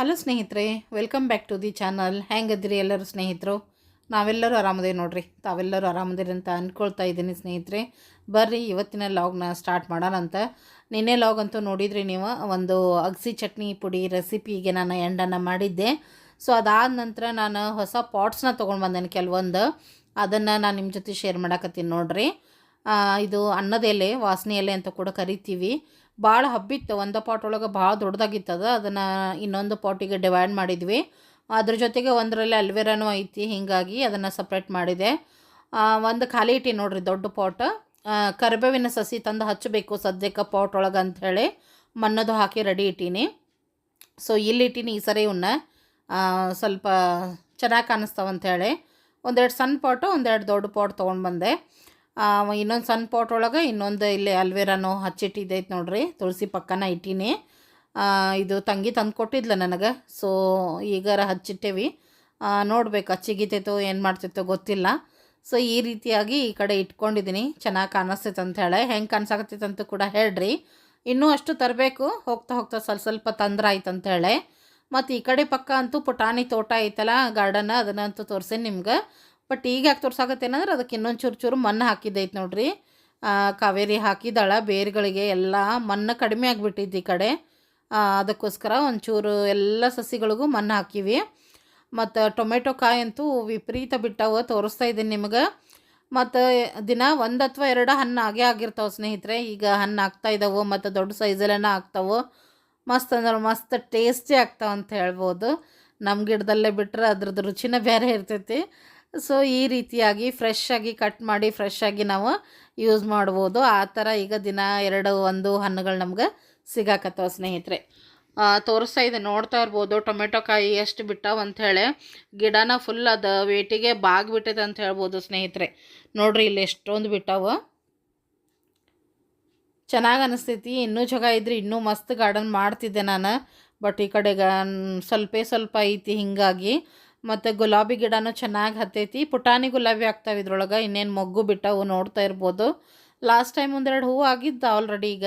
Hello ಸ್ನೇಹಿತರೆ welcome back to the channel ಹೆಂಗದ್ರಿ ಎಲ್ಲರೂ ಸ್ನೇಹಿತರು? ನಾವೆಲ್ಲರೂ ಆರಾಮದೇ ನೋಡ್ರಿ. ತಾವೆಲ್ಲರೂ ಆರಾಮದಿರಿ ಅಂತ ಅಂದ್ಕೊಳ್ತಾ ಇದ್ದೀನಿ ಸ್ನೇಹಿತರೆ. ಬರ್ರಿ, ಇವತ್ತಿನ ಲಾಗ್ನ ಸ್ಟಾರ್ಟ್ ಮಾಡೋಣ ಅಂತ. ನಿನ್ನೆ ಲಾಗ್ ಅಂತೂ ನೋಡಿದ್ರಿ ನೀವು, ಒಂದು ಅಗಸಿ ಚಟ್ನಿ ಪುಡಿ ರೆಸಿಪಿಗೆ ನಾನು ಎಂಡನ್ನು ಮಾಡಿದ್ದೆ. ಸೊ ಅದಾದ ನಂತರ ನಾನು ಹೊಸ ಪಾಟ್ಸ್ನ ತೊಗೊಂಡು ಬಂದೇನೆ ಕೆಲವೊಂದು. ಅದನ್ನು ನಾನು ನಿಮ್ಮ ಜೊತೆ ಶೇರ್ ಮಾಡಕತ್ತೀನಿ ನೋಡ್ರಿ. ಇದು ಅನ್ನದ ಎಲೆ, ವಾಸನೆ ಎಲೆ ಅಂತ ಕೂಡ ಕರಿತೀವಿ. ಭಾಳ ಹಬ್ಬಿತ್ತು ಒಂದು ಪಾಟ್ ಒಳಗೆ ಭಾಳ ದೊಡ್ಡದಾಗಿತ್ತದ. ಅದನ್ನು ಇನ್ನೊಂದು ಪಾಟಿಗೆ ಡಿವೈಡ್ ಮಾಡಿದ್ವಿ. ಅದ್ರ ಜೊತೆಗೆ ಒಂದರಲ್ಲಿ ಅಲ್ವೇರಾನು ಐತಿ. ಹೀಗಾಗಿ ಅದನ್ನು ಸಪ್ರೇಟ್ ಮಾಡಿದೆ. ಒಂದು ಖಾಲಿ ಇಟ್ಟಿ ನೋಡ್ರಿ ದೊಡ್ಡ ಪಾಟ್. ಕರಿಬೇವಿನ ಸಸಿ ತಂದು ಹಚ್ಚಬೇಕು ಸದ್ಯಕ್ಕೆ ಪಾಟ್ ಒಳಗೆ ಅಂಥೇಳಿ ಮಣ್ಣದು ಹಾಕಿ ರೆಡಿ ಇಟ್ಟೀನಿ. ಸೊ ಇಲ್ಲಿ ಇಟ್ಟೀನಿ ಈ ಸರಿ ಇವನ್ನ. ಸ್ವಲ್ಪ ಚೆನ್ನಾಗಿ ಕಾಣಿಸ್ತಾವಂಥೇಳಿ ಒಂದೆರಡು ಸಣ್ಣ ಪಾಟು, ಒಂದೆರಡು ದೊಡ್ಡ ಪಾಟ್ ತೊಗೊಂಡು ಬಂದೆ. ಇನ್ನೊಂದು ಸಣ್ಣ ಪಾಟ್ ಒಳಗೆ ಇನ್ನೊಂದು ಇಲ್ಲಿ ಅಲ್ವೇರಾನು ಹಚ್ಚಿಟ್ಟಿದ್ದೈತೆ ನೋಡ್ರಿ, ತುಳಸಿ ಪಕ್ಕನ ಇಟ್ಟಿನಿ ಇದು ತಂಗಿ ತಂದು ಕೊಟ್ಟಿದ್ಲ ನನಗೆ ಸೊ ಈಗಾರ ಹಚ್ಚಿಟ್ಟೇವಿ. ನೋಡ್ಬೇಕು ಹಚ್ಚಿಗಿತೈತೋ ಏನು ಮಾಡ್ತೈತೋ ಗೊತ್ತಿಲ್ಲ. ಸೊ ಈ ರೀತಿಯಾಗಿ ಈ ಕಡೆ ಇಟ್ಕೊಂಡಿದ್ದೀನಿ ಚೆನ್ನಾಗಿ ಕಾಣಿಸ್ತೈತೆ ಅಂತ ಹೇಳಿ. ಹೆಂಗೆ ಕಾಣಿಸಾಕತ್ತೈತೆ ಅಂತ ಕೂಡ ಹೇಳ್ರಿ. ಇನ್ನೂ ಅಷ್ಟು ತರಬೇಕು, ಹೋಗ್ತಾ ಹೋಗ್ತಾ ಸ್ವಲ್ಪ ಸ್ವಲ್ಪ ತಂದ್ರೆ ಆಯ್ತು ಅಂತ ಹೇಳಿ. ಮತ್ತು ಈ ಕಡೆ ಪಕ್ಕ ಅಂತೂ ಪುಟಾಣಿ ತೋಟ ಐತಲ್ಲ ಗಾರ್ಡನ್ ಅದನ್ನಂತೂ ತೋರಿಸಿ ನಿಮ್ಗೆ. ಬಟ್ ಈಗ ಯಾಕೆ ತೋರ್ಸಾಕತ್ತೇನಂದ್ರೆ ಅದಕ್ಕೆ ಇನ್ನೊಂದು ಚೂರು ಚೂರು ಮಣ್ಣು ಹಾಕಿದ್ದೈತೆ ನೋಡ್ರಿ. ಕಾವೇರಿ ಹಾಕಿದಾಳ ಬೇರುಗಳಿಗೆ ಎಲ್ಲ ಮಣ್ಣು ಕಡಿಮೆ ಆಗಿಬಿಟ್ಟಿದ್ದು ಈ ಕಡೆ. ಅದಕ್ಕೋಸ್ಕರ ಒಂಚೂರು ಎಲ್ಲ ಸಸಿಗಳಿಗೂ ಮಣ್ಣು ಹಾಕಿವಿ. ಮತ್ತು ಟೊಮೆಟೊ ಕಾಯಿ ಅಂತೂ ವಿಪರೀತ ಬಿಟ್ಟಾವ ತೋರಿಸ್ತಾ ಇದ್ದೀನಿ ನಿಮಗೆ. ಮತ್ತು ದಿನ ಒಂದು ಅಥವಾ ಎರಡು ಹಣ್ಣು ಆಗೇ ಆಗಿರ್ತಾವೆ ಸ್ನೇಹಿತರೆ. ಈಗ ಹಣ್ಣು ಆಗ್ತಾ ಇದ್ದಾವೆ ಮತ್ತು ದೊಡ್ಡ ಸೈಜಲ್ಲೆನ ಆಗ್ತಾವೆ. ಮಸ್ತ್ ಅಂದ್ರೆ ಮಸ್ತ್ ಟೇಸ್ಟಿ ಆಗ್ತಾವೆ ಅಂತ ಹೇಳ್ಬೋದು. ನಮ್ಮ ಗಿಡದಲ್ಲೇ ಬಿಟ್ಟರೆ ಅದ್ರದ್ದು ರುಚಿನೇ ಬೇರೆ ಇರ್ತೈತಿ. ಸೊ ಈ ರೀತಿಯಾಗಿ ಫ್ರೆಶ್ ಆಗಿ ಕಟ್ ಮಾಡಿ ಫ್ರೆಶ್ ಆಗಿ ನಾವು ಯೂಸ್ ಮಾಡ್ಬೋದು. ಆ ಥರ ಈಗ ದಿನ ಎರಡು, ಒಂದು ಹಣ್ಣುಗಳು ನಮ್ಗೆ ಸಿಗಾಕತ್ತವ ಸ್ನೇಹಿತರೆ. ತೋರಿಸ್ತಾ ಇದೆ ನೋಡ್ತಾ ಇರ್ಬೋದು, ಟೊಮೆಟೊ ಕಾಯಿ ಎಷ್ಟು ಬಿಟ್ಟಾವ ಅಂಥೇಳಿ ಗಿಡನ ಫುಲ್ ಅದು, ವೇಟಿಗೆ ಬಾಗ್ಬಿಟ್ಟಿದೆ ಅಂತ ಹೇಳ್ಬೋದು ಸ್ನೇಹಿತರೆ. ನೋಡ್ರಿ, ಇಲ್ಲಿ ಎಷ್ಟೊಂದು ಬಿಟ್ಟಾವ. ಚೆನ್ನಾಗಿ ಅನಿಸ್ತೈತಿ, ಇನ್ನೂ ಜಾಗ ಇದ್ರೆ ಇನ್ನೂ ಮಸ್ತ್ ಗಾರ್ಡನ್ ಮಾಡ್ತಿದ್ದೆ ನಾನು. ಬಟ್ ಈ ಕಡೆಗೆ ಸ್ವಲ್ಪೇ ಸ್ವಲ್ಪ ಐತಿ ಹಿಂಗಾಗಿ. ಮತ್ತು ಗುಲಾಬಿ ಗಿಡನೂ ಚೆನ್ನಾಗಿ ಹತ್ತೈತಿ. ಪುಟಾಣಿ ಗುಲಾಬಿ ಆಗ್ತಾವೆ ಇದ್ರೊಳಗೆ, ಇನ್ನೇನು ಮೊಗ್ಗು ಬಿಟ್ಟವು ನೋಡ್ತಾ ಇರ್ಬೋದು. ಲಾಸ್ಟ್ ಟೈಮ್ ಒಂದೆರಡು ಹೂವು ಆಗಿದ್ದು ಆಲ್ರೆಡಿ ಈಗ.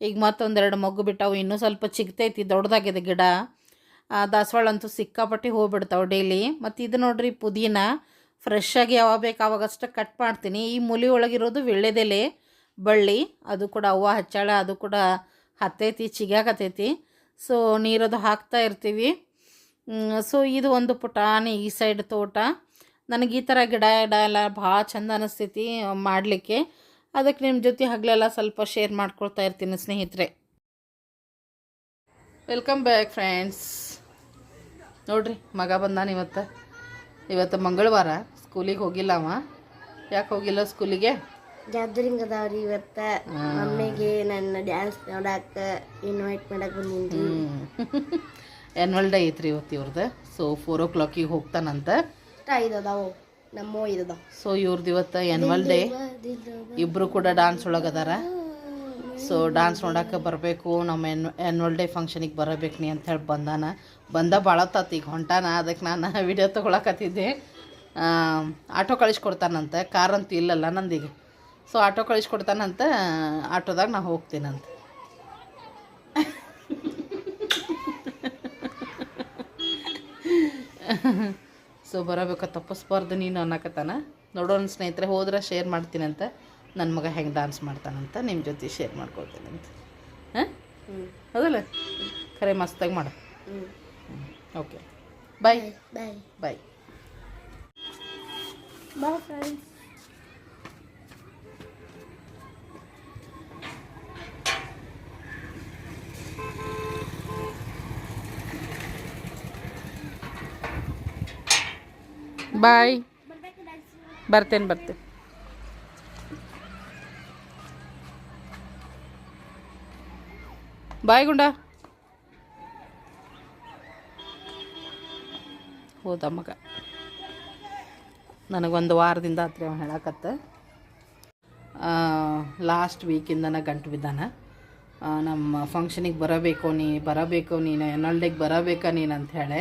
ಈಗ ಮತ್ತೊಂದೆರಡು ಮೊಗ್ಗು ಬಿಟ್ಟವು, ಇನ್ನೂ ಸ್ವಲ್ಪ ಚಿಗ್ತೈತಿ ದೊಡ್ಡದಾಗಿದೆ ಗಿಡ. ದಾಸವಾಳ ಅಂತೂ ಸಿಕ್ಕಾಪಟ್ಟಿ ಹೂವು ಬಿಡ್ತಾವೆ ಡೈಲಿ ಮತ್ತು ಇದು ನೋಡ್ರಿ ಪುದೀನ. ಫ್ರೆಶ್ಶಾಗಿ ಯಾವಾಗ ಬೇಕು ಆವಾಗಷ್ಟು ಕಟ್ ಮಾಡ್ತೀನಿ. ಈ ಮುಲಿ ಒಳಗಿರೋದು ವಿಳ್ಳೆದೆಲೆ ಬಳ್ಳಿ. ಅದು ಕೂಡ ಅವ್ವ ಹಚ್ಚಾಳ, ಅದು ಕೂಡ ಹತ್ತೈತಿ ಚಿಗಾಕತ್ತೈತಿ ಸೊ ನೀರದು ಹಾಕ್ತಾ ಇರ್ತೀವಿ. ಸೊ ಇದು ಒಂದು ಪುಟಾಣಿ ಈ ಸೈಡ್ ತೋಟ. ನನಗೆ ಈ ಥರ ಗಿಡ ಗಿಡ ಎಲ್ಲ ಭಾಳ ಚಂದ ಅನಿಸ್ತೈತಿ ಮಾಡಲಿಕ್ಕೆ. ಅದಕ್ಕೆ ನಿಮ್ಮ ಜೊತೆ ಹಗಲೆಲ್ಲ ಸ್ವಲ್ಪ ಶೇರ್ ಮಾಡ್ಕೊಳ್ತಾ ಇರ್ತೀನಿ ಸ್ನೇಹಿತರೆ. ವೆಲ್ಕಮ್ ಬ್ಯಾಕ್ ಫ್ರೆಂಡ್ಸ್ ನೋಡ್ರಿ ಮಗ ಬಂದಾನ ಇವತ್ತು. ಇವತ್ತು ಮಂಗಳವಾರ ಸ್ಕೂಲಿಗೆ ಹೋಗಿಲ್ಲ ಅವ. ಯಾಕೆ ಹೋಗಿಲ್ಲ ಸ್ಕೂಲಿಗೆ ಗ್ಯಾದರಿಂಗ್ ಅದಾವ್ರಿ ಇವತ್ತ. ಮಮ್ಮಿಗೆ ನನ್ನ ಡ್ಯಾನ್ಸ್ ನೋಡಕ್ಕೆ ಇನ್ವೈಟ್ ಮಾಡಕ್ಕೆ ಬಂದಿನ್ರಿ. ಆ್ಯನ್ವಲ್ ಡೇ ಐತ್ರಿ ಇವತ್ತು ಇವ್ರದ್ದು ಸೊ ಫೋರ್ ಓ ಕ್ಲಾಕಿಗೆ ಹೋಗ್ತಾನಂತ. ನಮ್ಮ ಸೊ ಇವ್ರದ್ದು ಇವತ್ತು ಆ್ಯನ್ವಲ್ ಡೇ ಇಬ್ಬರು ಕೂಡ ಡಾನ್ಸ್ ಒಳಗದಾರ. ಸೊ ಡಾನ್ಸ್ ನೋಡಕ್ಕೆ ಬರಬೇಕು. ನಮ್ಮ ಎನ್ ಆ್ಯನ್ವಲ್ ಡೇ ಫಂಕ್ಷನಿಗೆ ಬರಬೇಕು ನೀ ಅಂತ ಹೇಳಿ ಬಂದಾನ. ಬಂದ ಭಾಳ ತಾತ ಈಗ ಹೊಂಟಾನ. ಅದಕ್ಕೆ ನಾನು ವಿಡಿಯೋ ತೊಗೊಳಕತ್ತಿದ್ದೆ. ಆಟೋ ಕಳಿಸ್ಕೊಡ್ತಾನಂತ ಕಾರ್ ಅಂತೂ ಇಲ್ಲಲ್ಲ ನಂದಿಗೆ. ಸೊ ಆಟೋ ಕಳಿಸ್ಕೊಡ್ತಾನಂತ ಆಟೋದಾಗ ನಾ ಹೋಗ್ತೀನಂತ. ಸೊ ಬರಬೇಕು ತಪ್ಪಿಸ್ಬಾರ್ದು ನೀನು ಅನ್ನಕತ್ತಾನ? ನೋಡೋಣ ಸ್ನೇಹಿತರೆ ಹೋದ್ರೆ ಶೇರ್ ಮಾಡ್ತೀನಂತ ನನ್ನ ಮಗ ಹೆಂಗೆ ಡಾನ್ಸ್ ಮಾಡ್ತಾನಂತ ನಿಮ್ಮ ಜೊತೆ ಶೇರ್ ಅಂತ ಹಾಂ? ಹೌದಲ್ಲ? ಖರೆ ಮಸ್ತಾಗಿ ಮಾಡು. Okay bye bye bye bye friends bye. ಬರ್ತೇನೆ ಬರ್ತೇನೆ. ಬಾಯ್ ಗುಂಡ. ಹೋದ ಮಗ. ನನಗೊಂದು ವಾರದಿಂದ ಹತ್ರ ಹೇಳಕತ್ತ. ಲಾಸ್ಟ್ ವೀಕಿಂದನ ಗಂಟು ಬಿದ್ದಾನ. ನಮ್ಮ ಫಂಕ್ಷನಿಗೆ ಬರಬೇಕು ನೀ, ಬರಬೇಕು ನೀನು ಎನ್ನಲ್ಡೆಗೆ ಬರಬೇಕ ನೀನು ಅಂತ ಹೇಳಿ.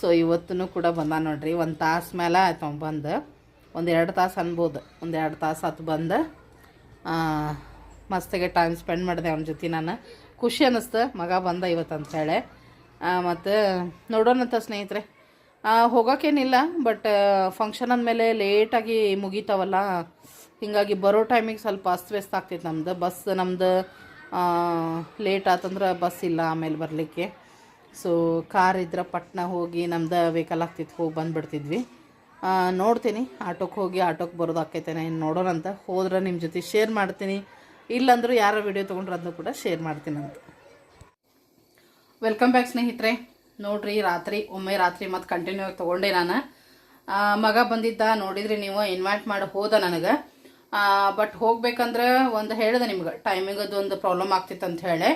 ಸೊ ಇವತ್ತೂ ಕೂಡ ಬಂದ ನೋಡ್ರಿ. ಒಂದು ತಾಸು ಮೇಲೆ ಆಯ್ತು ಬಂದು. ಒಂದು ಎರಡು ತಾಸು ಅನ್ಬೋದು. ಒಂದು ಎರಡು ತಾಸು ಆತು ಬಂದು. ಮಸ್ತಾಗೆ ಟೈಮ್ ಸ್ಪೆಂಡ್ ಮಾಡಿದೆ ಅವನ ಜೊತೆ ನಾನು. ಖುಷಿ ಅನ್ನಿಸ್ತು ಮಗ ಬಂದ ಇವತ್ತು ಅಂಥೇಳಿ ಮತ್ತು ನೋಡೋಣಂತ ಸ್ನೇಹಿತರೆ. ಹೋಗೋಕ್ಕೇನಿಲ್ಲ ಬಟ್ ಫಂಕ್ಷನ್ ಅಂದಮೇಲೆ ಲೇಟಾಗಿ ಮುಗೀತಾವಲ್ಲ. ಹೀಗಾಗಿ ಬರೋ ಟೈಮಿಗೆ ಸ್ವಲ್ಪ ಅಸ್ತವ್ಯಸ್ತ ಆಗ್ತೈತೆ ನಮ್ದು. ಬಸ್ ನಮ್ಮದು ಲೇಟ್ ಆತಂದ್ರೆ ಬಸ್ ಇಲ್ಲ ಆಮೇಲೆ ಬರಲಿಕ್ಕೆ. ಸೊ ಕಾರ್ ಇದ್ರೆ ಪಟ್ನ ಹೋಗಿ ನಮ್ದು ವೆಹಿಕಲ್ ಆಗ್ತಿತ್ತು, ಹೋಗಿ ಬಂದುಬಿಡ್ತಿದ್ವಿ. ನೋಡ್ತೀನಿ ಆಟೋಕ್ಕೆ ಹೋಗಿ ಆಟೋಕ್ಕೆ ಬರೋದು ಆಕೈತೆ ನೋಡೋಣ ನೋಡೋಣಂತ ಹೋದ್ರೆ ನಿಮ್ಮ ಜೊತೆ ಶೇರ್ ಮಾಡ್ತೀನಿ. ಇಲ್ಲಾಂದ್ರೂ ಯಾರ ವಿಡಿಯೋ ತೊಗೊಂಡ್ರೆ ಅದನ್ನು ಕೂಡ ಶೇರ್ ಮಾಡ್ತೀನಿ ಅಂತ. ವೆಲ್ಕಮ್ ಬ್ಯಾಕ್ ಸ್ನೇಹಿತರೆ. ನೋಡ್ರಿ, ರಾತ್ರಿ, ಒಮ್ಮೆ ರಾತ್ರಿ ಮತ್ತು ಕಂಟಿನ್ಯೂ ಆಗಿ ತೊಗೊಂಡೆ ನಾನು. ಮಗ ಬಂದಿದ್ದ, ನೋಡಿದ್ರಿ ನೀವು ಇನ್ವೈಟ್ ಮಾಡಿ ಹೋದ ನನಗೆ. ಬಟ್ ಹೋಗ್ಬೇಕಂದ್ರೆ ಒಂದು ಹೇಳಿದೆ ನಿಮ್ಗೆ ಅದು ಒಂದು ಪ್ರಾಬ್ಲಮ್ ಆಗ್ತಿತ್ತು ಅಂತ ಹೇಳಿ.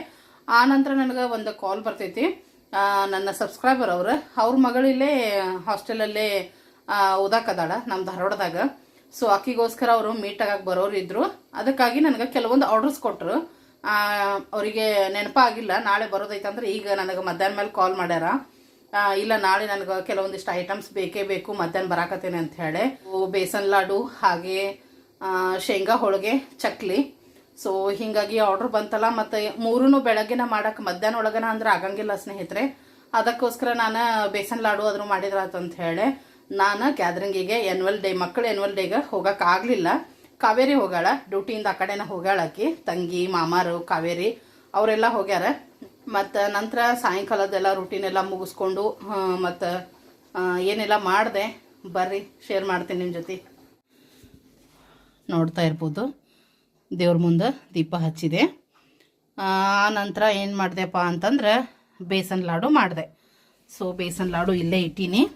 ಆ ನಂತರ ನನಗೆ ಒಂದು ಕಾಲ್ ಬರ್ತೈತಿ. ನನ್ನ ಸಬ್ಸ್ಕ್ರೈಬರ್ ಅವರು. ಅವ್ರ ಮಗಳಿಲ್ಲೇ ಹಾಸ್ಟೆಲಲ್ಲೇ ಓದಾಕದಾಳ ನಮ್ಮ ಧಾರವಾಡದಾಗ. ಸೊ ಆಕಿಗೋಸ್ಕರ ಅವರು ಮೀಟ್ ಆಗಕ್ಕೆ ಬರೋರು ಇದ್ರು. ಅದಕ್ಕಾಗಿ ನನಗೆ ಕೆಲವೊಂದು ಆರ್ಡರ್ಸ್ ಕೊಟ್ಟರು ಅವರಿಗೆ ನೆನಪಾಗಿಲ್ಲ ನಾಳೆ ಬರೋದೈತಂದ್ರೆ ಈಗ ನನಗೆ ಮಧ್ಯಾಹ್ನ ಮೇಲೆ ಕಾಲ್ ಮಾಡ್ಯಾರ. ಇಲ್ಲ, ನಾಳೆ ನನಗೆ ಕೆಲವೊಂದಿಷ್ಟು ಐಟಮ್ಸ್ ಬೇಕೇ ಬೇಕು, ಮಧ್ಯಾಹ್ನ ಬರಾಕತ್ತೇನೆ ಅಂತ ಹೇಳಿ. ಬೇಸನ್ ಲಾಡು, ಹಾಗೆ ಶೇಂಗಾ ಹೋಳಿಗೆ, ಚಕ್ಲಿ. ಸೊ ಹಿಂಗಾಗಿ ಆರ್ಡ್ರ್ ಬಂತಲ್ಲ, ಮತ್ತು ಮೂರೂ ಬೆಳಗ್ಗೆನ ಮಾಡಕ್ಕೆ ಮಧ್ಯಾಹ್ನ ಒಳಗನ ಅಂದ್ರೆ ಆಗಂಗಿಲ್ಲ ಸ್ನೇಹಿತರೆ. ಅದಕ್ಕೋಸ್ಕರ ನಾನು ಬೇಸನ್ ಲಾಡು ಆದರೂ ಅಂತ ಹೇಳಿ. ನಾನು ಗ್ಯಾದ್ರಿಂಗಿಗೆ ಎನ್ವಲ್ ಡೇ ಮಕ್ಕಳು ಎನ್ವಲ್ ಡೇಗೆ ಹೋಗೋಕ್ಕಾಗಲಿಲ್ಲ ಕಾವೇರಿ ಹೋಗಾಳ ಡ್ಯೂಟಿಯಿಂದ ಆ ಕಡೆನ ಹೋಗಾಳಾಕಿ ತಂಗಿ, ಮಾಮಾರು, ಕಾವೇರಿ, ಅವರೆಲ್ಲ ಹೋಗ್ಯಾರ. ಮತ್ತು ನಂತರ ಸಾಯಂಕಾಲದೆಲ್ಲ ರೂಟೀನ್ ಎಲ್ಲ ಮುಗಿಸ್ಕೊಂಡು ಮತ್ತು ಏನೆಲ್ಲ ಮಾಡಿದೆ, ಬರ್ರಿ ಶೇರ್ ಮಾಡ್ತೀನಿ ನಿಮ್ಮ ಜೊತೆ. ನೋಡ್ತಾ ಇರ್ಬೋದು. ದೇವ್ರ ಮುಂದೆ ದೀಪ ಹಚ್ಚಿದೆ. ಆ, ನಂತರ ಏನು ಮಾಡಿದೆಪ್ಪ ಅಂತಂದ್ರೆ ಬೇಸನ್ ಲಾಡು ಮಾಡಿದೆ. ಸೊ ಬೇಸನ್ ಲಾಡು ಇಲ್ಲೇ ಇಟ್ಟೀನಿ.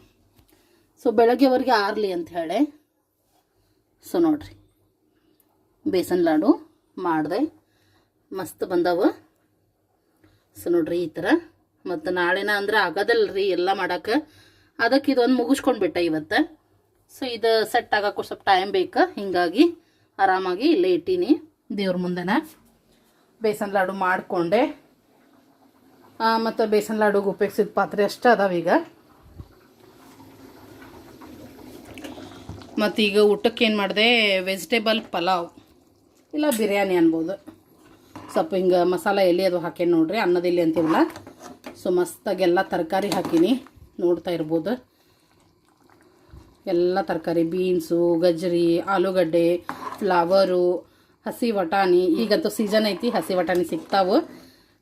ಸೊ ಬೆಳಗ್ಗೆವರೆಗೆ ಆರಲಿ ಅಂತ ಹೇಳಿ. ಸೊ ನೋಡ್ರಿ. ಬೇಸನ್ ಲಾಡು ಮಾಡಿದೆ. ಮಸ್ತ್ ಬಂದವು. ಸೊ ನೋಡ್ರಿ ಈ ಥರ ಮತ್ತು ನಾಳೆನ ಅಂದ್ರೆ ಆಗೋದಲ್ಲ ರೀ ಎಲ್ಲ ಮಾಡೋಕೆ. ಅದಕ್ಕೆ ಇದೊಂದು ಮುಗಿಸ್ಕೊಂಡ್ಬಿಟ್ಟೆ ಇವತ್ತು. ಸೊ ಇದು ಸೆಟ್ ಆಗೋಕ್ಕೂ ಸ್ವಲ್ಪ ಟೈಮ್ ಬೇಕು. ಹಿಂಗಾಗಿ ಆರಾಮಾಗಿ ಇಲ್ಲೇ ಇಟ್ಟೀನಿ. ದೇವ್ರ ಮುಂದೆನ ಬೇಸನ್ ಲಾಡು ಮಾಡಿಕೊಂಡೆ. ಮತ್ತು ಬೇಸನ್ ಲಾಡುಗೆ ಉಪಯೋಗಿಸಿದ ಪಾತ್ರೆ ಅಷ್ಟೇ ಅದಾವೀಗ ಮತ್ತು ಈಗ ಊಟಕ್ಕೆ ಏನು ಮಾಡಿದೆ? ವೆಜಿಟೇಬಲ್ ಪಲಾವ್, ಇಲ್ಲ ಬಿರಿಯಾನಿ ಅನ್ಬೋದು. ಸ್ವಲ್ಪ ಹಿಂಗೆ ಮಸಾಲ ಎಲೆ ಅದು ಹಾಕೇನಿ ನೋಡ್ರಿ, ಅನ್ನದ ಎಲೆ ಅಂತೀವಲ್ಲ? ಸೊ ಮಸ್ತಾಗೆಲ್ಲ ತರಕಾರಿ ಹಾಕೀನಿ, ನೋಡ್ತಾ ಇರ್ಬೋದು. ಎಲ್ಲ ತರಕಾರಿ, ಬೀನ್ಸು ಗಜ್ಜರಿ ಆಲೂಗಡ್ಡೆ ಫ್ಲವರು ಹಸಿ ವಟಾಣಿ, ಈಗಂತೂ ಸೀಸನ್ ಐತಿ, ಹಸಿ ವಟಾಣಿ ಸಿಗ್ತಾವೆ.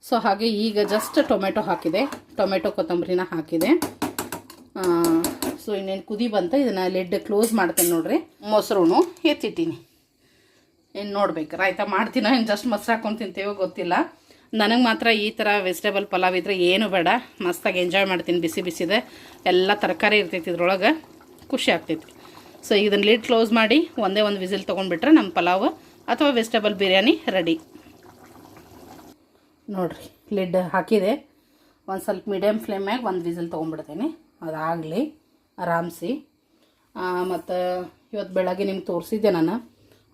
ಸೊ ಹಾಗೆ ಈಗ ಜಸ್ಟ್ ಟೊಮೆಟೊ ಹಾಕಿದೆ. ಟೊಮೆಟೊ ಕೊತ್ತಂಬರಿನ ಹಾಕಿದೆ. ಸೊ ಇನ್ನೇನು ಕುದಿ ಬಂತ, ಇದನ್ನು ಲೆಡ್ ಕ್ಲೋಸ್ ಮಾಡ್ತೇನೆ ನೋಡ್ರಿ. ಮೊಸರು ಎತ್ತಿಟ್ಟೀನಿ. ಏನು ನೋಡ್ಬೇಕು, ರಾಯ್ತಾ ಮಾಡ್ತೀನೋ ಏನು ಜಸ್ಟ್ ಮೊಸರು ಹಾಕೊಂಡು ತಿಂತೇವೋ ಗೊತ್ತಿಲ್ಲ. ನನಗೆ ಮಾತ್ರ ಈ ಥರ ವೆಜಿಟೇಬಲ್ ಪಲಾವ್ ಇದ್ರೆ ಏನು ಬೇಡ. ಮಸ್ತಾಗಿ ಎಂಜಾಯ್ ಮಾಡ್ತೀನಿ, ಬಿಸಿ ಬಿಸಿದೆ. ಎಲ್ಲ ತರಕಾರಿ ಇರ್ತೈತಿ ಇದ್ರೊಳಗೆ, ಖುಷಿ ಆಗ್ತೈತಿ. ಸೊ ಇದನ್ನು ಲಿಡ್ ಕ್ಲೋಸ್ ಮಾಡಿ ಒಂದೇ ಒಂದು ವಿಸಿಲ್ ತೊಗೊಂಡ್ಬಿಟ್ರೆ ನಮ್ಮ ಪಲಾವ್ ಅಥವಾ ವೆಜಿಟೇಬಲ್ ಬಿರಿಯಾನಿ ರೆಡಿ ನೋಡಿರಿ ಲಿಡ್ ಹಾಕಿದೆ. ಒಂದು ಸ್ವಲ್ಪ ಮೀಡಿಯಮ್ ಫ್ಲೇಮ್ಯಾಗ ಒಂದು ವಿಸಿಲ್ ತೊಗೊಂಡ್ಬಿಡ್ತೀನಿ. ಅದಾಗಲಿ, ಆರಾಮ್ಸಿ. ಮತ್ತು ಇವತ್ತು ಬೆಳಗ್ಗೆ ನಿಮ್ಗೆ ತೋರಿಸಿದ್ದೆ ನಾನು.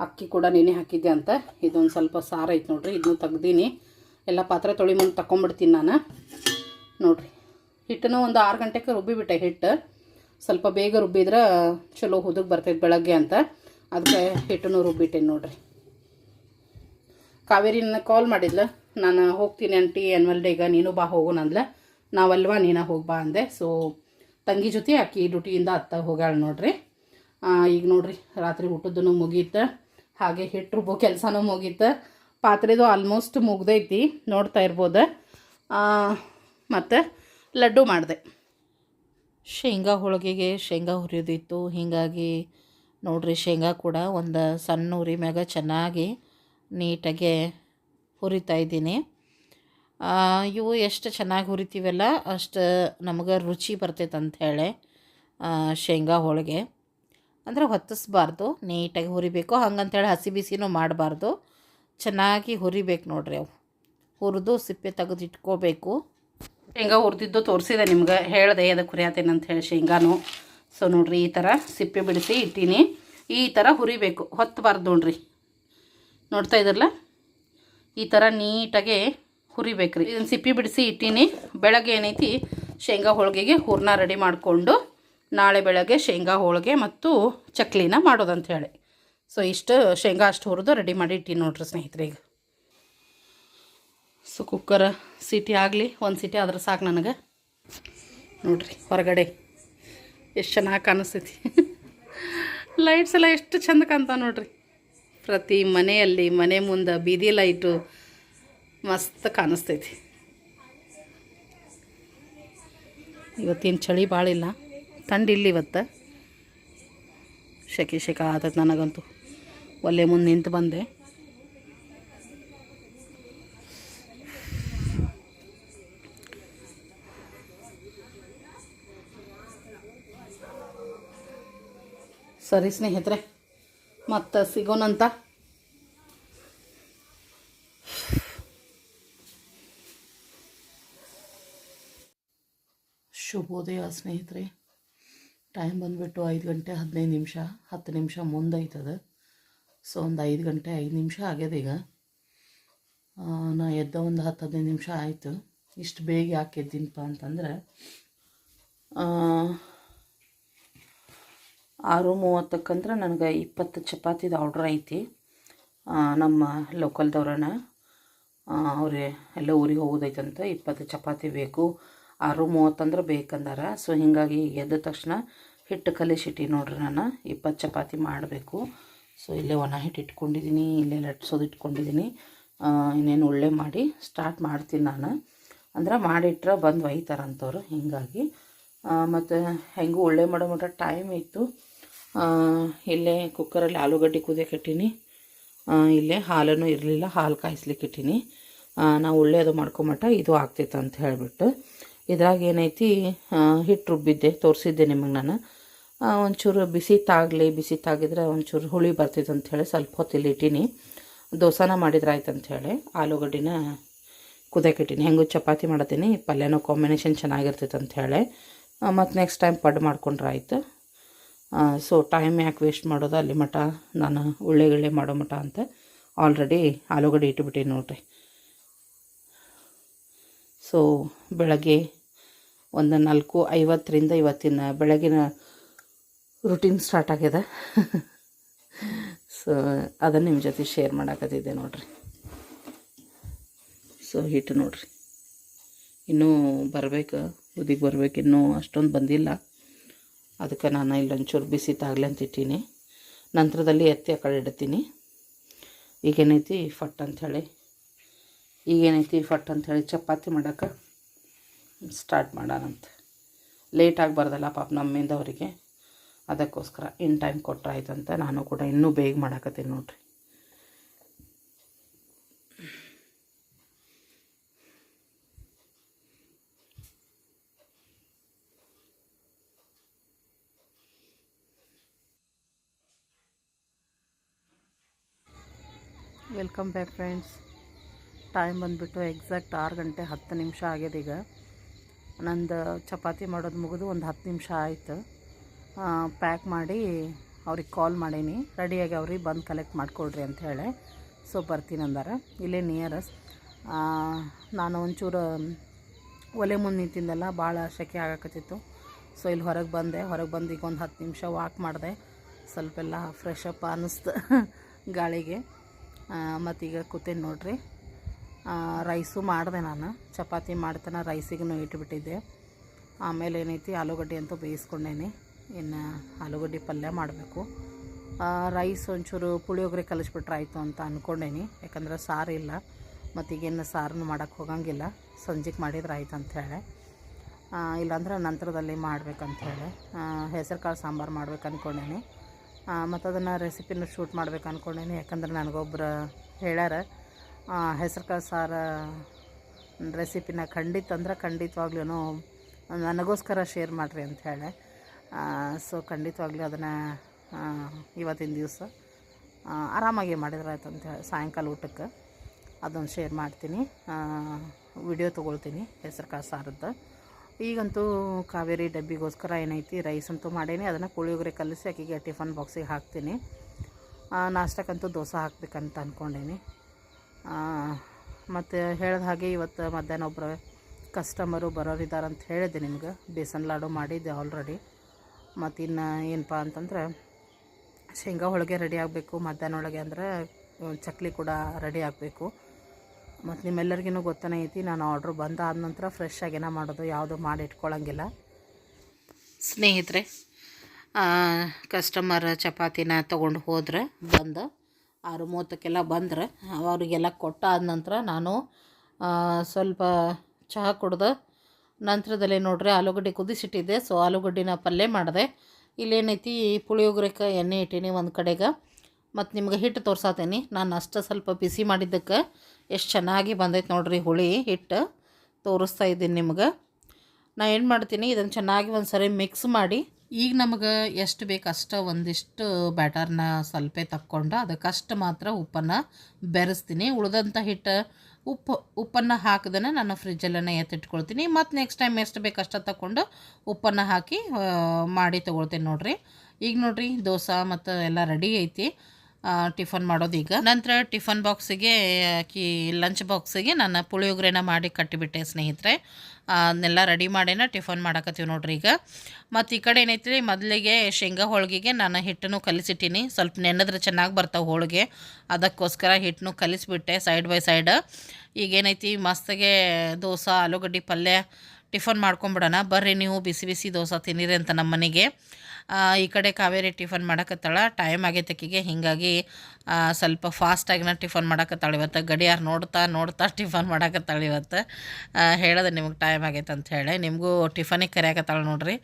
ಅಕ್ಕಿ ಕೂಡ ನೆನೆ ಹಾಕಿದ್ದೆ ಅಂತ. ಇದೊಂದು ಸ್ವಲ್ಪ ಸಾರು ಐತೆ ನೋಡಿರಿ ಇದನ್ನು ತೆಗ್ದೀನಿ. ಎಲ್ಲ ಪಾತ್ರೆ ತೊಳಿ ಮುಂದೆ ನಾನು. ನೋಡಿರಿ, ಹಿಟ್ಟನ್ನು ಒಂದು ಆರು ಗಂಟೆಗೆ ರುಬ್ಬಿಬಿಟ್ಟೆ ಹಿಟ್ಟು. ಸ್ವಲ್ಪ ಬೇಗ ರುಬ್ಬಿದ್ರೆ ಚಲೋ ಹುದುಗ್ ಬರ್ತೈತೆ ಬೆಳಗ್ಗೆ ಅಂತ. ಅದಕ್ಕೆ ಹಿಟ್ಟನ್ನು ರುಬ್ಬಿಟ್ಟೇನೆ ನೋಡ್ರಿ. ಕಾವೇರಿನ ಕಾಲ್ ಮಾಡಿದ್ಲ, ನಾನು ಹೋಗ್ತೀನಿ ಆಂಟಿ ಆ್ಯನ್ವಲ್ ಡೇಗ ನೀನು ಬಾ ಹೋಗೋಣ ಅಂದ್ಲ ನಾವಲ್ವಾ ನೀನು ಹೋಗಿ ಬಾ ಅಂದೆ. ಸೊ ತಂಗಿ ಜೊತೆ ಆಕಿ ಡ್ಯೂಟಿಯಿಂದ ಅತ್ತ ಹೋಗ್ಯಾಳ ನೋಡ್ರಿ. ಈಗ ನೋಡ್ರಿ, ರಾತ್ರಿ ಊಟದ್ದು ಮುಗೀತು. ಹಾಗೆ ಹಿಟ್ಟು ರುಬ್ಬೋ ಕೆಲಸನೂ ಮುಗೀತು. ಪಾತ್ರೆದು ಆಲ್ಮೋಸ್ಟ್ ಮುಗ್ದೈತಿ, ನೋಡ್ತಾ ಇರ್ಬೋದು. ಮತ್ತು ಲಡ್ಡು ಮಾಡಿದೆ. ಶೇಂಗಾ ಹೋಳಿಗೆಗೆ ಶೇಂಗಾ ಹುರಿಯೋದಿತ್ತು ಹೀಗಾಗಿ ನೋಡ್ರಿ ಶೇಂಗಾ ಕೂಡ ಒಂದು ಸಣ್ಣ ಉರಿ ಮ್ಯಾಗ ಚೆನ್ನಾಗಿ ನೀಟಾಗೆ ಹುರಿತಾ ಇದ್ದೀನಿ. ಆ, ಇವು ಎಷ್ಟು ಚೆನ್ನಾಗಿ ಹುರಿತೀವಲ್ಲ ಅಷ್ಟು ನಮಗೆ ರುಚಿ ಬರ್ತೈತೆ ಅಂಥೇಳಿ ಶೇಂಗಾ ಹೋಳಿಗೆ. ಅಂದರೆ ಹೊತ್ತಿಸ್ಬಾರ್ದು ನೀಟಾಗಿ ಹುರಿಬೇಕು. ಹಂಗಂತೇಳಿ ಹಸಿ ಬಿಸಿನೂ ಮಾಡಬಾರ್ದು. ಚೆನ್ನಾಗಿ ಹುರಿಬೇಕು ನೋಡ್ರಿ ಅವು. ಹುರಿದು ಸಿಪ್ಪೆ ತೆಗೆದು ಇಟ್ಕೋಬೇಕು ಶೇಂಗಾ ಹುರಿದಿದ್ದು ತೋರಿಸಿದೆ ನಿಮ್ಗೆ, ಹೇಳಿದೆ ಅದಕ್ಕೆ ಹುರಿಯತ್ತೇನೆ ಅಂತ ಹೇಳಿ ಶೇಂಗಾನು. ಸೊ ನೋಡ್ರಿ, ಈ ಥರ ಸಿಪ್ಪೆ ಬಿಡಿಸಿ ಇಟ್ಟೀನಿ. ಈ ಥರ ಹುರಿಬೇಕು ಹೊತ್ತಬಾರ್ದು ನೋಡ್ರಿ. ನೋಡ್ತಾ ಇದ್ರಲ್ಲ ಈ ಥರ ನೀಟಾಗಿ ಹುರಿಬೇಕ್ರಿ. ಇದನ್ನು ಸಿಪ್ಪಿ ಬಿಡಿಸಿ ಇಟ್ಟೀನಿ. ಬೆಳಗ್ಗೆ ಏನೈತಿ? ಶೇಂಗಾ ಹೋಳಿಗೆಗೆ ಹೂರ್ಣ ರೆಡಿ ಮಾಡಿಕೊಂಡು, ನಾಳೆ ಬೆಳಗ್ಗೆ ಶೇಂಗಾ ಹೋಳಿಗೆ ಮತ್ತು ಚಕ್ಲಿನ ಮಾಡೋದಂತ ಹೇಳಿ. ಸೊ ಇಷ್ಟು, ಶೇಂಗಾ ಅಷ್ಟು ಹುರಿದು ರೆಡಿ ಮಾಡಿ ಇಟ್ಟೀನಿ ನೋಡ್ರಿ ಸ್ನೇಹಿತರೆ ಈಗ. ಸೊ ಕುಕ್ಕರ್ ಸಿಟಿ ಆಗಲಿ, ಒಂದು ಸಿಟಿ ಆದ್ರೆ ಸಾಕು ನನಗೆ. ನೋಡ್ರಿ, ಹೊರಗಡೆ ಎಷ್ಟು ಚೆನ್ನಾಗಿ ಕಾಣಿಸ್ತೈತಿ. ಲೈಟ್ಸ್ ಎಲ್ಲ ಎಷ್ಟು ಚಂದ ಕಾಣ್ತಾವ ನೋಡ್ರಿ. ಪ್ರತಿ ಮನೆಯಲ್ಲಿ, ಮನೆ ಮುಂದೆ ಬೀದಿ ಲೈಟು ಮಸ್ತ್ ಕಾಣಿಸ್ತೈತಿ. ಇವತ್ತೇನು ಚಳಿ ಭಾಳ ಇಲ್ಲ. ಥಂಡಿಲ್ಲ ಇವತ್ತು. ಶೆಕೆ ಶೆಕೆ ಆತೈತೆ ನನಗಂತೂ. ಒಲೆ ಮುಂದೆ ನಿಂತು ಬಂದೆ. ಸರಿ ಸ್ನೇಹಿತರೆ, ಮತ್ತೆ ಸಿಗೋಣಂತ. ಶುಭೋದಯ ಸ್ನೇಹಿತರೆ ಟೈಮ್ ಬಂದುಬಿಟ್ಟು ಐದು ಗಂಟೆ ಹದಿನೈದು ನಿಮಿಷ, ಹತ್ತು ನಿಮಿಷ ಮುಂದೈತದ. ಸೊ ಒಂದು ಐದು ಗಂಟೆ ಐದು ನಿಮಿಷ ಆಗ್ಯದ ಈಗ. ನಾ ಎದ್ದ ಒಂದು ಹತ್ತು ಹದಿನೈದು ನಿಮಿಷ ಆಯಿತು. ಇಷ್ಟು ಬೇಗ ಯಾಕೆ ಎದ್ದಿನಪ್ಪ ಅಂತಂದ್ರೆ ಆರು ಮೂವತ್ತಕ್ಕಂದ್ರೆ ನನಗೆ ಇಪ್ಪತ್ತು ಚಪಾತಿದು ಆರ್ಡ್ರ್ ಐತಿ. ನಮ್ಮ ಲೋಕಲ್ದವ್ರನ್ನ ಅವ್ರೆ ಎಲ್ಲ ಊರಿಗೆ ಹೋಗೋದೈತಂತ ಇಪ್ಪತ್ತು ಚಪಾತಿ ಬೇಕು. ಆರು ಮೂವತ್ತಂದ್ರೆ ಬೇಕಂದಾರ. ಸೊ ಹೀಗಾಗಿ ಎದ್ದ ತಕ್ಷಣ ಹಿಟ್ಟು ಕಲಿಸಿಟ್ಟಿ ನೋಡ್ರಿ ನಾನು. ಇಪ್ಪತ್ತು ಚಪಾತಿ ಮಾಡಬೇಕು. ಸೊ ಇಲ್ಲೇ ಒಣ ಹಿಟ್ಟು ಇಟ್ಕೊಂಡಿದ್ದೀನಿ ಇಲ್ಲೇ ಲಟ್ಸೋದು ಇಟ್ಕೊಂಡಿದ್ದೀನಿ ಇನ್ನೇನು ಒಳ್ಳೆ ಮಾಡಿ ಸ್ಟಾರ್ಟ್ ಮಾಡ್ತೀನಿ ನಾನು. ಅಂದ್ರೆ ಮಾಡಿಟ್ರೆ ಬಂದು ಒಯ್ತಾರಂತವ್ರು ಹೀಗಾಗಿ. ಮತ್ತು ಹೆಂಗೂ ಒಳ್ಳೆ ಮಾಡೋ ಮಟ್ಟ ಟೈಮ್ ಇತ್ತು. ಇಲ್ಲೇ ಕುಕ್ಕರಲ್ಲಿ ಆಲೂಗಡ್ಡೆ ಕುದಿಯೋಕೆ ಇಟ್ಟೀನಿ. ಇಲ್ಲೇ ಹಾಲನ್ನು ಇರಲಿಲ್ಲ, ಹಾಲು ಕಾಯಿಸ್ಲಿಕ್ಕೆ ಇಟ್ಟೀನಿ. ನಾವು ಒಳ್ಳೆಯದು ಮಾಡ್ಕೊಂಬಟ್ಟ ಇದು ಆಗ್ತೈತೆ ಅಂತ ಹೇಳಿಬಿಟ್ಟು. ಇದ್ರಾಗ ಏನೈತಿ ಹಿಟ್ಟು ರುಬ್ಬಿದ್ದೆ, ತೋರಿಸಿದ್ದೆ ನಿಮಗೆ ನಾನು. ಒಂಚೂರು ಬಿಸಿ ತಾಗಲಿ, ಬಿಸಿ ತಾಗಿದ್ರೆ ಒಂಚೂರು ಹುಳಿ ಬರ್ತೈತೆ ಅಂಥೇಳಿ ಸ್ವಲ್ಪ ಹೊತ್ತು ಇಲ್ಲಿ ಇಟ್ಟೀನಿ. ದೋಸಾನ ಮಾಡಿದ್ರೆ ಆಯ್ತು ಅಂಥೇಳಿ ಆಲೂಗಡ್ಡಿನ ಕುದಿಯಕ್ಕೆ ಇಟ್ಟೀನಿ. ಹೆಂಗೂ ಚಪಾತಿ ಮಾಡ್ತೀನಿ, ಪಲ್ಯನೂ ಕಾಂಬಿನೇಷನ್ ಚೆನ್ನಾಗಿರ್ತೈತೆ ಅಂತ ಹೇಳಿ. ಮತ್ತು ನೆಕ್ಸ್ಟ್ ಟೈಮ್ ಪಡ್ ಮಾಡ್ಕೊಂಡ್ರೆ ಆಯ್ತು. ಸೊ ಟೈಮ್ ಯಾಕೆ ವೇಸ್ಟ್ ಮಾಡೋದು? ಅಲ್ಲಿ ಮಠ, ನಾನು ಉಳ್ಳೆಗಿಳ್ಳೆ ಮಾಡೋ ಮಠ ಅಂತ. ಆಲ್ರೆಡಿ ಆಲೂಗಡ್ಡೆ ಇಟ್ಬಿಟ್ಟೀನಿ ನೋಡ್ರಿ. ಸೊ ಬೆಳಗ್ಗೆ ಒಂದು ನಾಲ್ಕು ಐವತ್ತರಿಂದ ಇವತ್ತಿನ ಬೆಳಗಿನ ರುಟೀನ್ ಸ್ಟಾರ್ಟ್ ಆಗಿದೆ. ಸೊ ಅದನ್ನು ನಿಮ್ಮ ಜೊತೆ ಶೇರ್ ಮಾಡಾಕತ್ತಿದ್ದೆ ನೋಡ್ರಿ. ಸೊ ಹಿಟ್ಟು ನೋಡ್ರಿ. ಇನ್ನೂ ಬರಬೇಕು ಉದಿಗೆ ಬರಬೇಕು, ಇನ್ನೂ ಅಷ್ಟೊಂದು ಬಂದಿಲ್ಲ. ಅದಕ್ಕೆ ನಾನು ಇಲ್ಲೊಂಚೂರು ಬಿಸಿ ತಾಗಲಿ ಅಂತ ಇಟ್ಟೀನಿ. ನಂತರದಲ್ಲಿ ಎತ್ತಿ ಆ ಕಡೆ ಇಡ್ತೀನಿ. ಈಗೇನೈತಿ ಫಟ್ ಅಂಥೇಳಿ ಈಗೇನೈತಿ ಫಟ್ ಅಂಥೇಳಿ ಚಪಾತಿ ಮಾಡೋಕೆ ಸ್ಟಾರ್ಟ್ ಮಾಡೋಣಂತ ಲೇಟ್ ಆಗಬಾರ್ದಲ್ಲ ಪಾಪ ನಮ್ಮಿಂದ ಅವರಿಗೆ. ಅದಕ್ಕೋಸ್ಕರ ಇನ್ ಟೈಮ್ ಕೊಟ್ಟರೆ ಆಯ್ತಂತ ನಾನು ಕೂಡ ಇನ್ನೂ ಬೇಗ ಮಾಡಾಕತ್ತೀನಿ ನೋಡ್ರಿ. Welcome back friends. ಟೈಮ್ ಬಂದುಬಿಟ್ಟು ಎಕ್ಸಾಕ್ಟ್ ಆರು ಗಂಟೆ ಹತ್ತು ನಿಮಿಷ ಆಗ್ಯದ ಈಗ. ನಂದು ಚಪಾತಿ ಮಾಡೋದು ಮುಗಿದು ಒಂದು ಹತ್ತು ನಿಮಿಷ ಆಯಿತು. ಪ್ಯಾಕ್ ಮಾಡಿ ಅವ್ರಿಗೆ ಕಾಲ್ ಮಾಡೀನಿ. ರೆಡಿಯಾಗಿ ಅವ್ರಿಗೆ ಬಂದು ಕಲೆಕ್ಟ್ ಮಾಡಿಕೊಡ್ರಿ ಅಂತ ಹೇಳಿ. ಸೊ ಬರ್ತೀನಿ ಅಂದಾರ. ಇಲ್ಲೇ ನಿಯರಸ್ ನಾನು ಒಂಚೂರು ಒಲೆ ಮುಂದೆ ನಿಂತಿದ್ದೆಲ್ಲ ಭಾಳ ಸೆಕೆ ಆಗಕತ್ತಿತ್ತು. ಸೊ ಇಲ್ಲಿ ಹೊರಗೆ ಬಂದೆ. ಹೊರಗೆ ಬಂದು ಈಗ ಒಂದು ಹತ್ತು ನಿಮಿಷ ವಾಕ್ ಮಾಡಿದೆ. ಸ್ವಲ್ಪ ಎಲ್ಲ ಫ್ರೆಶ್ ಅನ್ನಿಸ್ತು ಗಾಳಿಗೆ. ಮತ್ತೀಗ ಕೂತೇನೆ ನೋಡ್ರಿ. ರೈಸು ಮಾಡಿದೆ ನಾನು. ಚಪಾತಿ ಮಾಡ್ತಾನೆ ರೈಸಿಗೂ ಇಟ್ಬಿಟ್ಟಿದ್ದೆ. ಆಮೇಲೆ ಏನೈತಿ, ಆಲೂಗಡ್ಡೆ ಅಂತೂ ಬೇಯಿಸ್ಕೊಂಡೇನಿ. ಇನ್ನು ಆಲೂಗಡ್ಡೆ ಪಲ್ಯ ಮಾಡಬೇಕು. ರೈಸ್ ಒಂಚೂರು ಪುಳಿಯೋಗರೆ ಕಲಿಸ್ಬಿಟ್ರೆ ಆಯಿತು ಅಂತ ಅಂದ್ಕೊಂಡೇನಿ ಯಾಕಂದ್ರೆ ಸಾರು ಇಲ್ಲ. ಮತ್ತೀಗೇನು ಸಾರನ್ನು ಮಾಡೋಕ್ಕೆ ಹೋಗಂಗಿಲ್ಲ. ಸಂಜೆಗೆ ಮಾಡಿದ್ರೆ ಆಯ್ತು ಅಂಥೇಳಿ ಇಲ್ಲಾಂದ್ರೆ ನಂತರದಲ್ಲಿ ಮಾಡ್ಬೇಕಂಥೇಳಿ ಹೆಸರು ಕಾಳು ಸಾಂಬಾರು ಮಾಡ್ಬೇಕು ಅಂದ್ಕೊಂಡೇನಿ ಮತ್ತು ಅದನ್ನು ರೆಸಿಪಿನ ಶೂಟ್ ಮಾಡ್ಬೇಕು ಅಂದ್ಕೊಂಡೇನಿ ಯಾಕಂದ್ರೆ ನನಗೊಬ್ರು ಹೇಳ್ಯಾರ ಹೆಸರು ಸಾರು ರೆಸಿಪಿನ ಖಂಡಿತ ಅಂದ್ರೆ ಖಂಡಿತವಾಗ್ಲೂ ನನಗೋಸ್ಕರ ಶೇರ್ ಮಾಡಿರಿ ಅಂತ ಹೇಳಿ ಸೊ ಖಂಡಿತವಾಗ್ಲೂ ಅದನ್ನು ಇವತ್ತಿನ ದಿವಸ ಆರಾಮಾಗಿ ಮಾಡಿದ್ರೆ ಆಯ್ತು ಅಂತ ಹೇಳಿ, ಸಾಯಂಕಾಲ ಊಟಕ್ಕೆ ಅದನ್ನು ಶೇರ್ ಮಾಡ್ತೀನಿ. ವಿಡಿಯೋ ತೊಗೊಳ್ತೀನಿ ಹೆಸರು ಕಾಳು ಸಾರದ್ದು. ಈಗಂತೂ ಕಾವೇರಿ ಡಬ್ಬಿಗೋಸ್ಕರ ಏನೈತಿ ರೈಸ್ ಅಂತೂ ಮಾಡೇನಿ. ಅದನ್ನು ಪುಳಿಯೋಗರೆ ಕಲಿಸಿ ಆಕೆಗೆ ಟಿಫನ್ ಬಾಕ್ಸಿಗೆ ಹಾಕ್ತೀನಿ. ನಾಷ್ಟಕ್ಕಂತೂ ದೋಸೆ ಹಾಕ್ಬೇಕಂತ ಅಂದ್ಕೊಂಡೇನಿ ಮತ್ತು ಹೇಳ್ದ ಹಾಗೆ ಇವತ್ತು ಮಧ್ಯಾಹ್ನ ಒಬ್ಬರು ಕಸ್ಟಮರು ಬರೋರಿದ್ದಾರೆ ಅಂತ ಹೇಳಿದ್ದೆ ನಿಮ್ಗೆ. ಬೇಸನ್ ಲಾಡು ಮಾಡಿದ್ದೆ ಆಲ್ರೆಡಿ ಮತ್ತು ಇನ್ನು ಏನಪ್ಪ ಅಂತಂದ್ರೆ ಶೇಂಗಾ ಹೋಳಿಗೆ ರೆಡಿ ಆಗಬೇಕು. ಮಧ್ಯಾಹ್ನ ಒಳಗೆ ಅಂದ್ರೆ ಚಕ್ಲಿ ಕೂಡ ರೆಡಿ ಆಗಬೇಕು. ಮತ್ತು ನಿಮ್ಮೆಲ್ಲರಿಗೂ ಗೊತ್ತನೇ ಐತಿ, ನಾನು ಆರ್ಡ್ರ್ ಬಂದಾದ ನಂತರ ಫ್ರೆಶ್ ಆಗೇನ ಮಾಡೋದು, ಯಾವುದು ಮಾಡಿ ಇಟ್ಕೊಳ್ಳೋಂಗಿಲ್ಲ ಸ್ನೇಹಿತರೆ ಕಸ್ಟಮರ್ ಚಪಾತಿನ ತೊಗೊಂಡು ಹೋದ್ರೆ ಬಂದು ಆರು ಮೂವತ್ತಕ್ಕೆಲ್ಲ ಬಂದ್ರೆ ಅವರಿಗೆಲ್ಲ ಕೊಟ್ಟಾದ ನಂತರ ನಾನು ಸ್ವಲ್ಪ ಚಹಾ ಕುಡ್ದು ನಂತರದಲ್ಲಿ ನೋಡ್ರಿ ಆಲೂಗಡ್ಡೆ ಕುದಿಸಿಟ್ಟಿದ್ದೆ ಸೊ ಆಲೂಗಡ್ಡಿನ ಪಲ್ಯ ಮಾಡಿದೆ. ಇಲ್ಲೇನೈತಿ, ಪುಳಿಯೋಗರೆಕ, ಎಣ್ಣೆ ಇಟ್ಟೀನಿ ಒಂದು ಕಡೆಗೆ. ಮತ್ತು ನಿಮ್ಗೆ ಹಿಟ್ಟು ತೋರ್ಸಾತೀನಿ, ನಾನು ಅಷ್ಟು ಸ್ವಲ್ಪ ಬಿಸಿ ಮಾಡಿದ್ದಕ್ಕೆ ಎಷ್ಟು ಚೆನ್ನಾಗಿ ಬಂದೈತೆ ನೋಡ್ರಿ ಹುಳಿ ಹಿಟ್ಟು. ತೋರಿಸ್ತಾ ಇದ್ದೀನಿ ನಿಮ್ಗೆ. ನಾ ಏನು ಮಾಡ್ತೀನಿ ಇದನ್ನು ಚೆನ್ನಾಗಿ ಒಂದು ಸರಿ ಮಿಕ್ಸ್ ಮಾಡಿ, ಈಗ ನಮಗೆ ಎಷ್ಟು ಬೇಕು ಅಷ್ಟು ಒಂದಿಷ್ಟು ಬ್ಯಾಟರ್ನ ಸ್ವಲ್ಪ ತಕ್ಕೊಂಡು ಅದಕ್ಕಷ್ಟು ಮಾತ್ರ ಉಪ್ಪನ್ನು ಬೆರೆಸ್ತೀನಿ. ಉಳಿದಂಥ ಹಿಟ್ಟು ಉಪ್ಪು, ಉಪ್ಪನ್ನು ಹಾಕಿದನ್ನು ನಾನು ಫ್ರಿಜ್ಜಲ್ಲೇ ಎತ್ತಿಟ್ಕೊಳ್ತೀನಿ. ಮತ್ತು ನೆಕ್ಸ್ಟ್ ಟೈಮ್ ಎಷ್ಟು ಬೇಕು ಅಷ್ಟು ತಗೊಂಡು ಉಪ್ಪನ್ನು ಹಾಕಿ ಮಾಡಿ ತೊಗೊಳ್ತೀನಿ ನೋಡಿರಿ. ಈಗ ನೋಡ್ರಿ, ದೋಸೆ ಮತ್ತು ಎಲ್ಲ ರೆಡಿ ಐತಿ. ಟಿಫನ್ ಮಾಡೋದು ಈಗ ನಂತರ ಟಿಫನ್ ಬಾಕ್ಸಿಗೆ ಕಿ ಲಂಚ್ ಬಾಕ್ಸಿಗೆ ನಾನು ಪುಳಿಯೋಗರೆನ ಮಾಡಿ ಕಟ್ಟಿಬಿಟ್ಟೆ ಸ್ನೇಹಿತರೆ. ಅದನ್ನೆಲ್ಲ ರೆಡಿ ಮಾಡೇನ ಟಿಫನ್ ಮಾಡಕತ್ತೀವಿ ನೋಡ್ರಿ ಈಗ. ಮತ್ತು ಈ ಕಡೆ ಏನೈತಿ ಮೊದಲಿಗೆ ಶೇಂಗಾ ಹೋಳಿಗೆಗೆ ನಾನು ಹಿಟ್ಟನ್ನು ಕಲಿಸಿಟ್ಟಿನಿ. ಸ್ವಲ್ಪ ನೆನೆದ್ರೆ ಚೆನ್ನಾಗಿ ಬರ್ತಾವೆ ಹೋಳಿಗೆ. ಅದಕ್ಕೋಸ್ಕರ ಹಿಟ್ಟನ್ನು ಕಲಿಸಿಬಿಟ್ಟೆ ಸೈಡ್ ಬೈ ಸೈಡ್. ಈಗೇನೈತಿ ಮಸ್ತಿಗೆ ದೋಸೆ, ಆಲೂಗಡ್ಡೆ ಪಲ್ಯ, ಟಿಫನ್ ಮಾಡ್ಕೊಂಬಿಡೋಣ. ಬರ್ರಿ ನೀವು ಬಿಸಿ ಬಿಸಿ ದೋಸೆ ತಿನ್ನಿರಿ ಅಂತ ನಮ್ಮ ಮನೆಗೆ ಈ ಕಡೆ ಕಾವೇರಿ ಟಿಫನ್ ಮಾಡಕತ್ತಾಳ. ಟೈಮ್ ಆಗೈತೆ ಆಕಿಗೆ ಹೀಗಾಗಿ ಸ್ವಲ್ಪ ಫಾಸ್ಟಾಗಿನ ಟಿಫನ್ ಮಾಡಕತ್ತಾಳ ಇವತ್ತು. ಗಡಿಯಾರ ನೋಡ್ತಾ ನೋಡ್ತಾ ಟಿಫನ್ ಮಾಡಕತ್ತಾಳ ಇವತ್ತು. ಹೇಳಿದೆ ನಿಮಗೆ ಟೈಮ್ ಆಗೈತೆ ಅಂತ ಹೇಳಿ. ನಿಮಗೂ ಟಿಫನಿಗೆ ಕರೆಯಕತ್ತಾಳ ನೋಡ್ರಿ.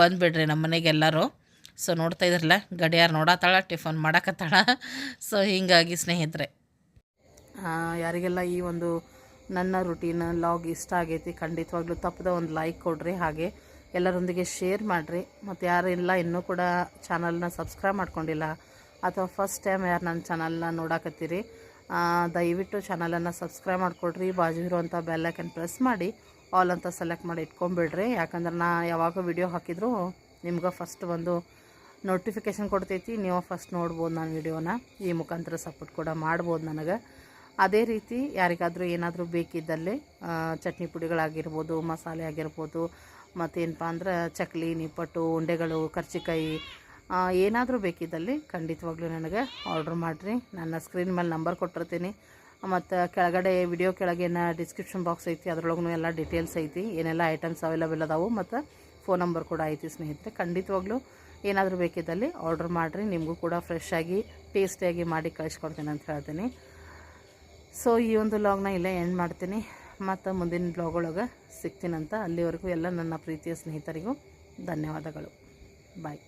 ಬಂದುಬಿಡ್ರಿ ನಮ್ಮ ಮನೆಗೆ ಎಲ್ಲರೂ. ಸೊ ನೋಡ್ತಾ ಇದ್ರಲ್ಲ, ಗಡಿಯಾರ ನೋಡತ್ತಾಳ ಟಿಫನ್ ಮಾಡಕತ್ತಾಳ. ಸೊ ಹೀಗಾಗಿ ಸ್ನೇಹಿತರೆ. ಯಾರಿಗೆಲ್ಲ ಈ ಒಂದು ನನ್ನ ರುಟೀನ್ ಲಾಗ್ ಇಷ್ಟ ಆಗೈತಿ, ಖಂಡಿತವಾಗ್ಲೂ ತಪ್ಪದ ಒಂದು ಲೈಕ್ ಕೊಡ್ರಿ. ಹಾಗೆ ಎಲ್ಲರೊಂದಿಗೆ ಶೇರ್ ಮಾಡಿರಿ. ಮತ್ತು ಇಲ್ಲ, ಇನ್ನೂ ಕೂಡ ಚಾನಲ್ನ ಸಬ್ಸ್ಕ್ರೈಬ್ ಮಾಡ್ಕೊಂಡಿಲ್ಲ, ಅಥವಾ ಫಸ್ಟ್ ಟೈಮ್ ಯಾರು ನನ್ನ ಚಾನಲ್ನ ನೋಡಾಕತ್ತೀರಿ ದಯವಿಟ್ಟು ಚಾನಲನ್ನು ಸಬ್ಸ್ಕ್ರೈಬ್ ಮಾಡಿಕೊಡ್ರಿ. ಬಾಜು ಇರುವಂಥ ಬೆಲ್ಲೈಕನ್ ಪ್ರೆಸ್ ಮಾಡಿ ಆಲ್ ಅಂತ ಸೆಲೆಕ್ಟ್ ಮಾಡಿ ಇಟ್ಕೊಂಬಿಡ್ರಿ. ಯಾಕಂದ್ರೆ ನಾ ಯಾವಾಗ ವಿಡಿಯೋ ಹಾಕಿದ್ರು ನಿಮ್ಗೆ ಫಸ್ಟ್ ಒಂದು ನೋಟಿಫಿಕೇಷನ್ ಕೊಡ್ತೈತಿ. ನೀವು ಫಸ್ಟ್ ನೋಡ್ಬೋದು ನಾನು ವಿಡಿಯೋನ ಈ ಮುಖಾಂತರ ಸಪೋರ್ಟ್ ಕೂಡ ಮಾಡ್ಬೋದು ನನಗೆ. ಅದೇ ರೀತಿ ಯಾರಿಗಾದರೂ ಏನಾದರೂ ಬೇಕಿದ್ದಲ್ಲಿ ಚಟ್ನಿ ಪುಡಿಗಳಾಗಿರ್ಬೋದು, ಮಸಾಲೆ ಆಗಿರ್ಬೋದು ಮತ್ತೇನಪ್ಪ ಅಂದ್ರೆ ಚಕ್ಲಿ, ನಿಪ್ಪಟ್ಟು, ಉಂಡೆಗಳು, ಕರ್ಚಿಕಾಯಿ ಏನಾದರೂ ಬೇಕಿದ್ದಲ್ಲಿ ಖಂಡಿತವಾಗ್ಲೂ ನನಗೆ ಆರ್ಡ್ರ್ ಮಾಡಿರಿ. ನನ್ನ ಸ್ಕ್ರೀನ್ ಮೇಲೆ ನಂಬರ್ ಕೊಟ್ಟಿರ್ತೀನಿ. ಮತ್ತು ಕೆಳಗಡೆ ವಿಡಿಯೋ ಕೆಳಗೇನ ಡಿಸ್ಕ್ರಿಪ್ಷನ್ ಬಾಕ್ಸ್ ಐತಿ ಅದ್ರೊಳಗೂ ಎಲ್ಲ ಡೀಟೇಲ್ಸ್ ಐತಿ. ಏನೆಲ್ಲ ಐಟಮ್ಸ್ ಅವೈಲೇಬಲ್ ಅದಾವು ಮತ್ತು ಫೋನ್ ನಂಬರ್ ಕೂಡ ಐತಿ ಸ್ನೇಹಿತರೆ. ಖಂಡಿತವಾಗ್ಲೂ ಏನಾದರೂ ಬೇಕಿದ್ದಲ್ಲಿ ಆರ್ಡ್ರ್ ಮಾಡಿರಿ. ನಿಮಗೂ ಕೂಡ ಫ್ರೆಶ್ ಆಗಿ ಟೇಸ್ಟಿಯಾಗಿ ಮಾಡಿ ಕಳಿಸ್ಕೊಡ್ತೀನಿ ಅಂತ ಹೇಳ್ತೀನಿ. ಸೊ ಈ ಒಂದು ಲಾಗ್ನ ಇಲ್ಲೇ ಎಂಡ್ ಮಾಡ್ತೀನಿ. ಮತ್ತು ಮುಂದಿನ ಬ್ಲಾಗ್ ಒಳಗೆ ಸಿಗ್ತೀನಂತ ಅಲ್ಲಿವರೆಗೂ ಎಲ್ಲ ನನ್ನ ಪ್ರೀತಿಯ ಸ್ನೇಹಿತರಿಗೂ ಧನ್ಯವಾದಗಳು. ಬಾಯ್